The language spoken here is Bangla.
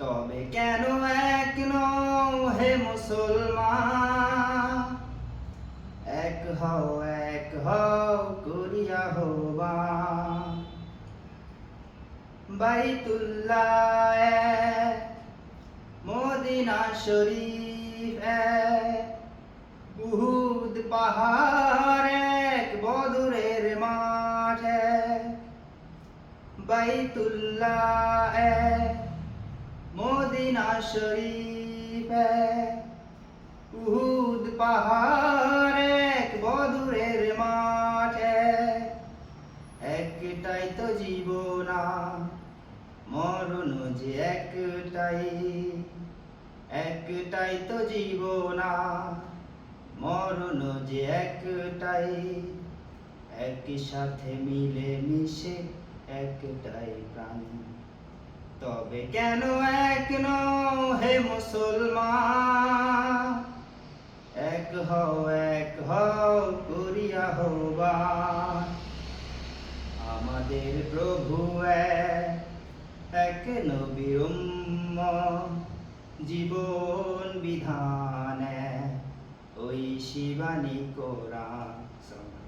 তবে কেন এক হে মুসলমান? এক হও এক হও করিয়া হবা বাইতুল্লাহ, মদিনা শরীফ উহুদ পাহাড় এক বদরের মাঠ। বাইতুল্লাহ মদিনা শরীফ। উহুদ পাহাড় এক বদরের মাঠ। এক, একটাই তো জীবনা মরণ যে একটাই। একটাই তো জীবনা মরণ যে একটাই। একই সাথে মিলে মিশে একটাই প্রাণ। তবে কেন এক নও হে মুসলমান? এক হও এক হও করিয়া হবা আমাদের প্রভু এক, নবীর উম্মত, জীবন বিধান ওই শিবানী কোরআন